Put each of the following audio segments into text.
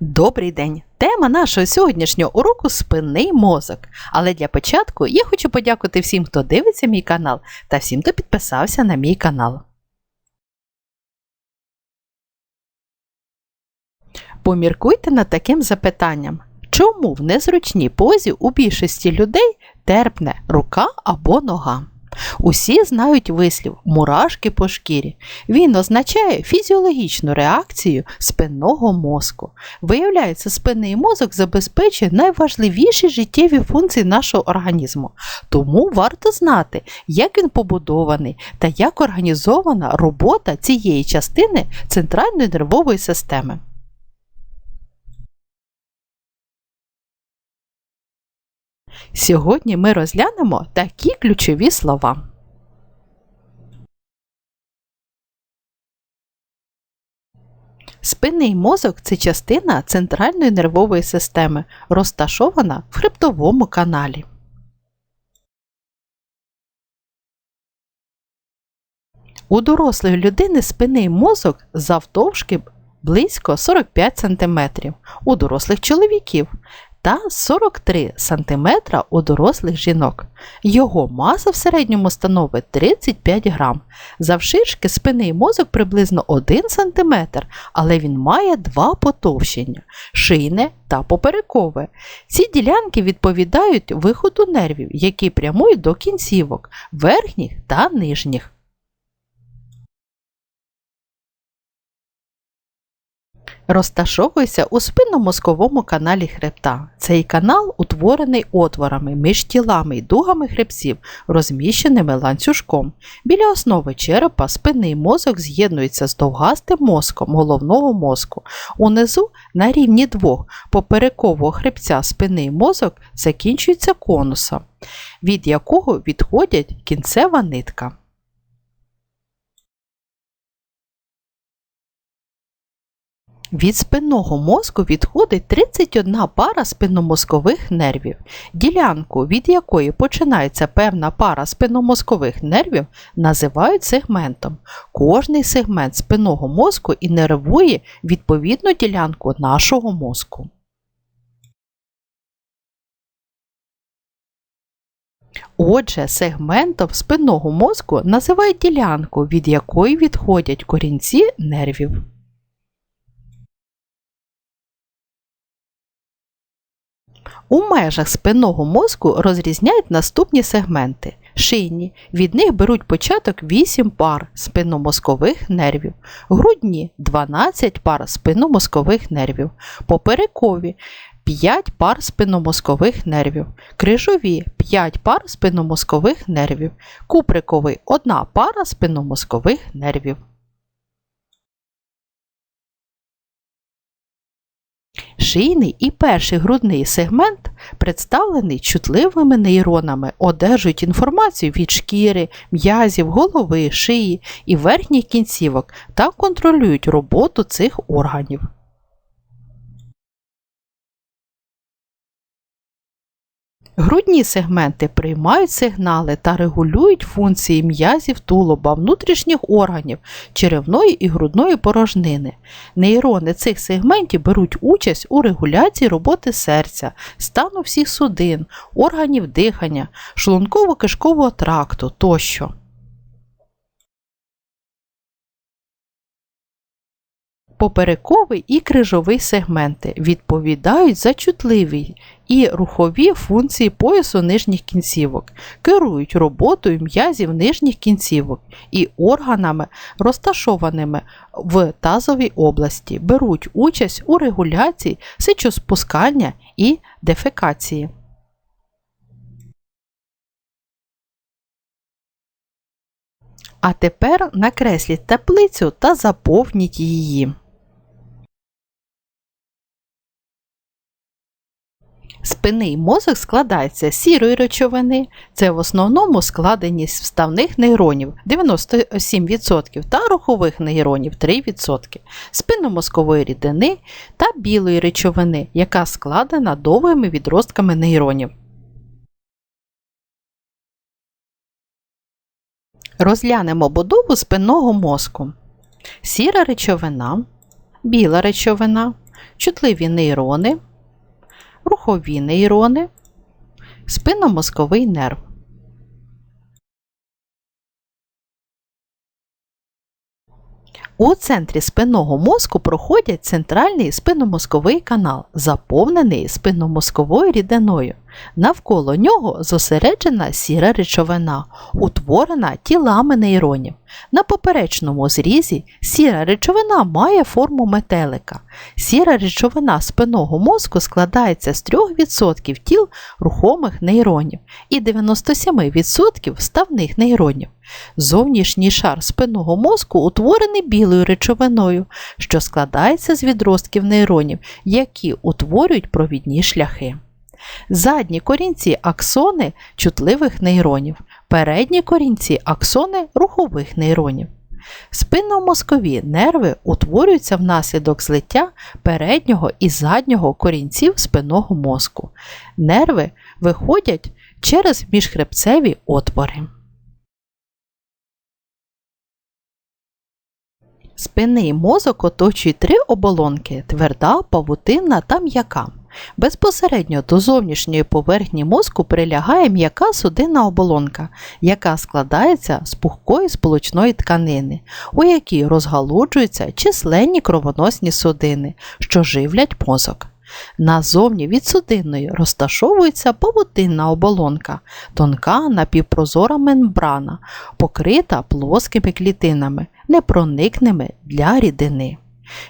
Добрий день! Тема нашого сьогоднішнього уроку спинний мозок. Але для початку я хочу подякувати всім, хто дивиться мій канал та всім, хто підписався на мій канал. Поміркуйте над таким запитанням. Чому в незручній позі у більшості людей терпне рука або нога? Усі знають вислів мурашки по шкірі. Він означає фізіологічну реакцію спинного мозку. Виявляється, спинний мозок забезпечує найважливіші життєві функції нашого організму. Тому варто знати, як він побудований та як організована робота цієї частини центральної нервової системи. Сьогодні ми розглянемо такі ключові слова. Спинний мозок це частина центральної нервової системи, розташована в хребтовому каналі. У дорослої людини спинний мозок завтовшки близько 45 см, у дорослих чоловіків та 43 см у дорослих жінок. Його маса в середньому становить 35 грам. Завширшки спинний мозок приблизно 1 см, але він має два потовщення шийне та поперекове. Ці ділянки відповідають виходу нервів, які прямують до кінцівок верхніх та нижніх. Розташовується у спинномозковому каналі хребта. Цей канал утворений отворами між тілами й дугами хребців, розміщеними ланцюжком. Біля основи черепа спинний мозок з'єднується з довгастим мозком головного мозку. Унизу на рівні двох поперекового хребця спинний мозок закінчується конусом, від якого відходять кінцева нитка. Від спинного мозку відходить 31 пара спинномозкових нервів. Ділянку, від якої починається певна пара спинномозкових нервів, називають сегментом. Кожний сегмент спинного мозку інервує відповідну ділянку нашого мозку. Отже, сегментом спинного мозку називають ділянку, від якої відходять корінці нервів. У межах спинного мозку розрізняють наступні сегменти. Шийні, від них беруть початок 8 пар спинномозкових нервів, грудні 12 пар спинномозкових нервів, поперекові 5 пар спинномозкових нервів, крижові 5 пар спинномозкових нервів, куприковий 1 пара спинномозкових нервів. Шийний і перший грудний сегмент представлений чутливими нейронами, одержують інформацію від шкіри, м'язів, голови, шиї і верхніх кінцівок та контролюють роботу цих органів. Грудні сегменти приймають сигнали та регулюють функції м'язів тулуба, внутрішніх органів, черевної і грудної порожнини. Нейрони цих сегментів беруть участь у регуляції роботи серця, стану всіх судин, органів дихання, шлунково-кишкового тракту тощо. Поперековий і крижовий сегменти відповідають за чутливі і рухові функції поясу нижніх кінцівок, керують роботою м'язів нижніх кінцівок і органами, розташованими в тазовій області, беруть участь у регуляції сечоспускання і дефекації. А тепер накресліть таблицю та заповніть її. Спинний мозок складається з сірої речовини, це в основному складеність вставних нейронів 97% та рухових нейронів 3%, спинномозкової рідини та білої речовини, яка складена довгими відростками нейронів. Розглянемо будову спинного мозку. Сіра речовина, біла речовина, чутливі нейрони, рухові нейрони, спинномозковий нерв. У центрі спинного мозку проходять центральний спинномозковий канал, заповнений спинномозковою рідиною. Навколо нього зосереджена сіра речовина, утворена тілами нейронів. На поперечному зрізі сіра речовина має форму метелика. Сіра речовина спинного мозку складається з 3% тіл рухомих нейронів і 97% ставних нейронів. Зовнішній шар спинного мозку утворений білою речовиною, що складається з відростків нейронів, які утворюють провідні шляхи. Задні корінці аксони чутливих нейронів, передні корінці аксони рухових нейронів. Спинномозкові нерви утворюються внаслідок злиття переднього і заднього корінців спинного мозку. Нерви виходять через міжхребцеві отвори. Спинний мозок оточує три оболонки тверда, павутинна та м'яка. Безпосередньо до зовнішньої поверхні мозку прилягає м'яка судинна оболонка, яка складається з пухкої сполучної тканини, у якій розгалуджуються численні кровоносні судини, що живлять мозок. Назовні від судинної розташовується павутинна оболонка, тонка напівпрозора мембрана, покрита плоскими клітинами, непроникними для рідини.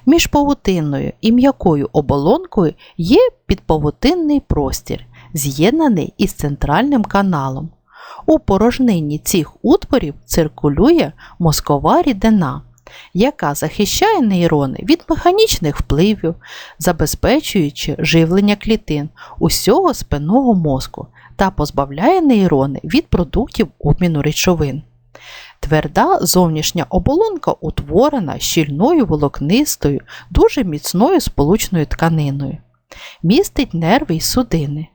Між павутинною і м'якою оболонкою є підпавутинний простір, з'єднаний із центральним каналом. У порожнині цих утворів циркулює мозкова рідина, яка захищає нейрони від механічних впливів, забезпечуючи живлення клітин усього спинного мозку та позбавляє нейрони від продуктів обміну речовин. Тверда зовнішня оболонка утворена щільною волокнистою, дуже міцною сполучною тканиною. Містить нерви й судини.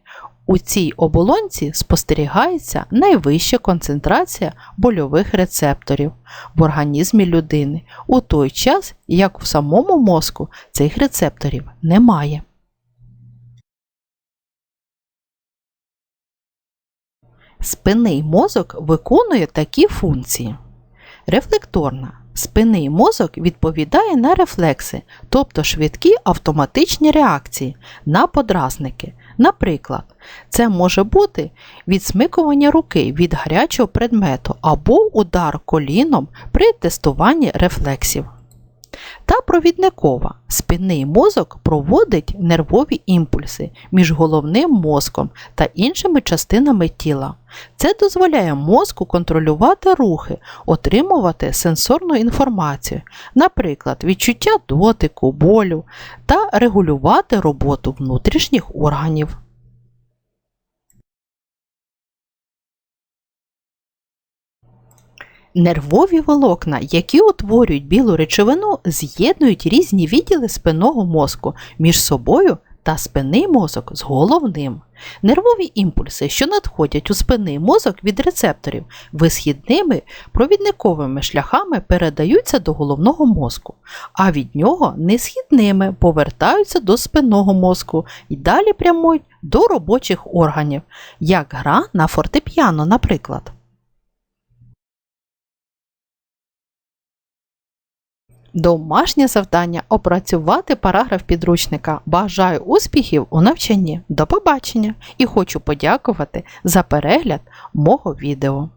У цій оболонці спостерігається найвища концентрація больових рецепторів в організмі людини, у той час, як в самому мозку цих рецепторів немає. Спинний мозок виконує такі функції. Рефлекторна. Спинний мозок відповідає на рефлекси, тобто швидкі автоматичні реакції на подразники. Наприклад, це може бути відсмикування руки від гарячого предмету або удар коліном при тестуванні рефлексів. Та провідникова спинний мозок проводить нервові імпульси між головним мозком та іншими частинами тіла. Це дозволяє мозку контролювати рухи, отримувати сенсорну інформацію, наприклад, відчуття дотику, болю та регулювати роботу внутрішніх органів. Нервові волокна, які утворюють білу речовину, з'єднують різні відділи спинного мозку між собою та спинний мозок з головним. Нервові імпульси, що надходять у спинний мозок від рецепторів, висхідними провідниковими шляхами передаються до головного мозку, а від нього несхідними повертаються до спинного мозку і далі прямують до робочих органів, як гра на фортепіано, наприклад. Домашнє завдання опрацювати параграф підручника. Бажаю успіхів у навчанні. До побачення! І хочу подякувати за перегляд мого відео.